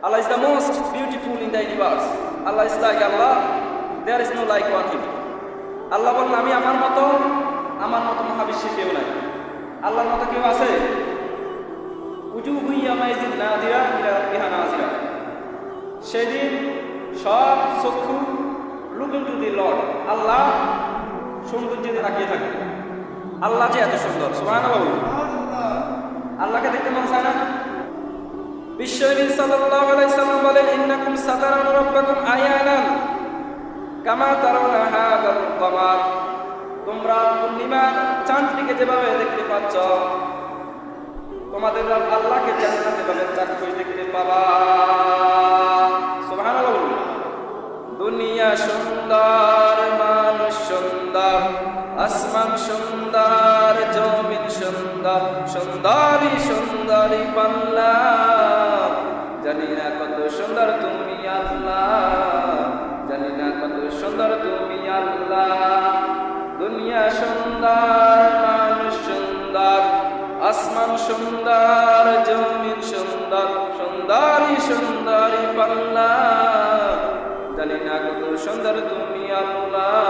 Allah is the most beautiful in the universe. Allah is like Allah. There is no like one him. আল্লাহ বললেন আমি আমার মতো আমার মতো মহাবিশ্বে কেউ নাই। আল্লাহর মতো কেউ আছে? উজু হুইয়া মাইদিন না দিরা ইরা ইহা নাজিরা। সেদিন সব চক্ষু looking to the lord Allah সৌন্দর্য তাকিয়ে থাকে আল্লাহ যে এত সুন্দর সুবহান বাবু আল্লাহকে দেখতে মন চায় না? বলেন তোমরা যেভাবে দেখতে পাচ্ছ, তোমাদের দুনিয়া সুন্দর, মানুষ সুন্দর, আসমান সুন্দর, জমিন সুন্দর, সুন্দরী সুন্দরী কত সুন্দর তুমি আল্লাহ। জানি না কত সুন্দর তুমি আল্লাহ। দুনিয়া সুন্দর, মানুষ সুন্দর, আসমান সুন্দর, জমিন সুন্দর সুন্দরী সুন্দরী পাল্লা। জানি না কত সুন্দর তুমি আল্লাহ।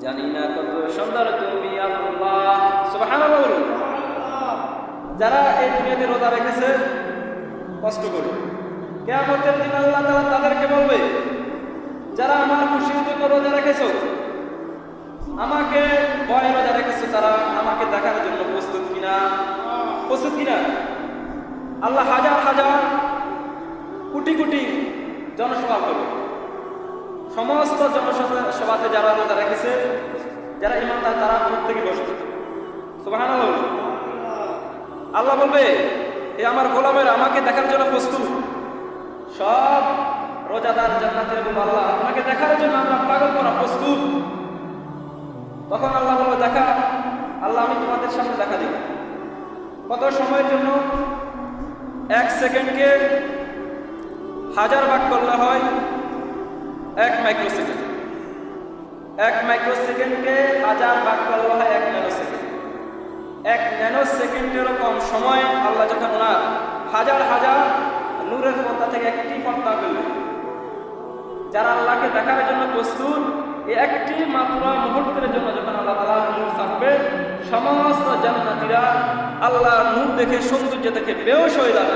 জানি না কত সুন্দর তুমি আল্লাহ। সুবহানাল্লাহ। যারা এই দুনিয়াতে রোজা রেখেছে কষ্ট করে। কেয়ামতের দিন আল্লাহ তাআলা তাদেরকে বলবে, যারা আমার খুশির জন্য রোজা রেখেছো, আমাকে ভয় রোজা রেখেছো, তারা আমাকে দেখার জন্য প্রস্তুত কিনা? প্রস্তুত কিনা? আল্লাহ হাজার হাজার কোটি কোটি জনসভা করবে। সমস্ত জনসভা সভাতে যারা রোজা রেখেছে, যারা ইমানদার, তারা প্রত্যেকে বসবে। বলুন। আল্লাহ বলবে এ আমার গোলামের, আমাকে দেখার জন্য প্রস্তুত। সব রোজাদার জান্নাতের বলব আল্লাহ আমাকে দেখার জন্য আমরা পাগল করা প্রস্তুত। তখন আল্লাহ বলবে দেখা, আল্লাহ, আমি তোমাদের সামনে দেখা দিব। কত সময়ের জন্য? এক সেকেন্ডকে হাজার ভাগ করলে হয় এক মাইক্রো সেকেন্ড এক মাইক্রো সেকেন্ডকে হাজার ভাগ করলে হয় এক ন্যানো সেকেন্ড ন্যানো রকম কম সময় আল্লাহ যখন ওনার হাজার হাজার নূরের পর্দা থেকে একটি পর্দা করলেন যারা আল্লাহকে দেখার জন্য প্রস্তুত, এই একটি মাত্র মুহূর্তের জন্য যখন আল্লাহ তালা নূর থাকবে সমস্ত জান্নাতিরা আল্লাহ নূর দেখে, সৌন্দর্য দেখে বেহস হয়ে যাবে।